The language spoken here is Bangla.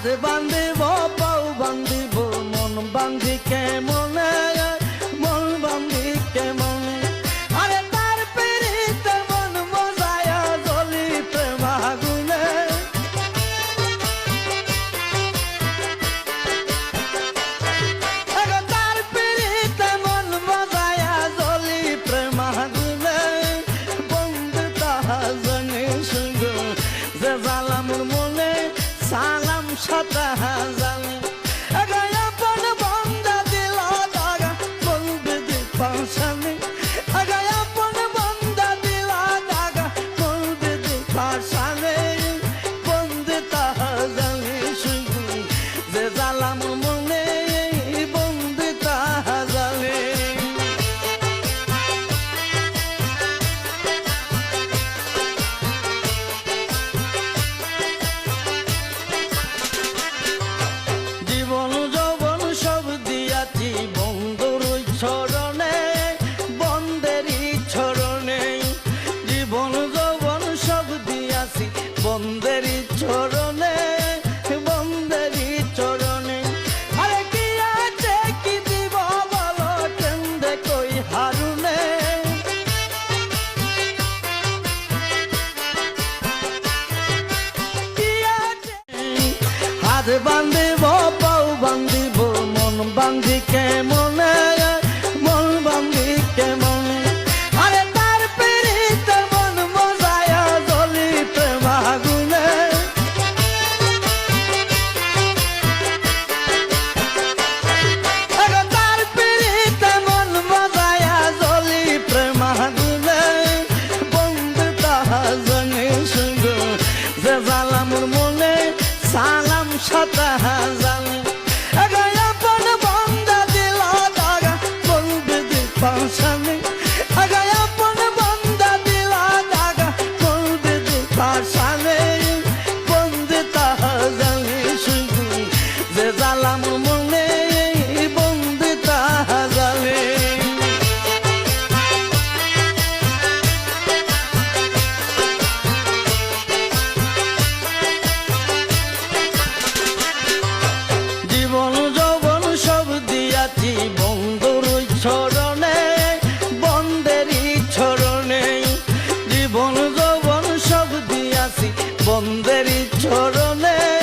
হাত বান্ধিব, পাও বান্ধিব, মন বান্ধি কেমন? মন বান্ধি কেমন? আরে তার পিড়িতে মন মজায়া জলি প্রেম আগুনে আরে তার পিড়িতে মন মজায়া জলি প্রেম আগুনে বন্ধু তাহা জানে শুধু যে মনে সালাম দিয়াছি বন্দেরই চরণে বন্দেরই চরণে। আরে কি আছে, কি দিব বলো কেন্দে কই হারুনে? কি আছে? হাত বান্ধিব, পাও বান্ধিব, মন বান্ধি কেমন 吧。বন্দেরি চরণে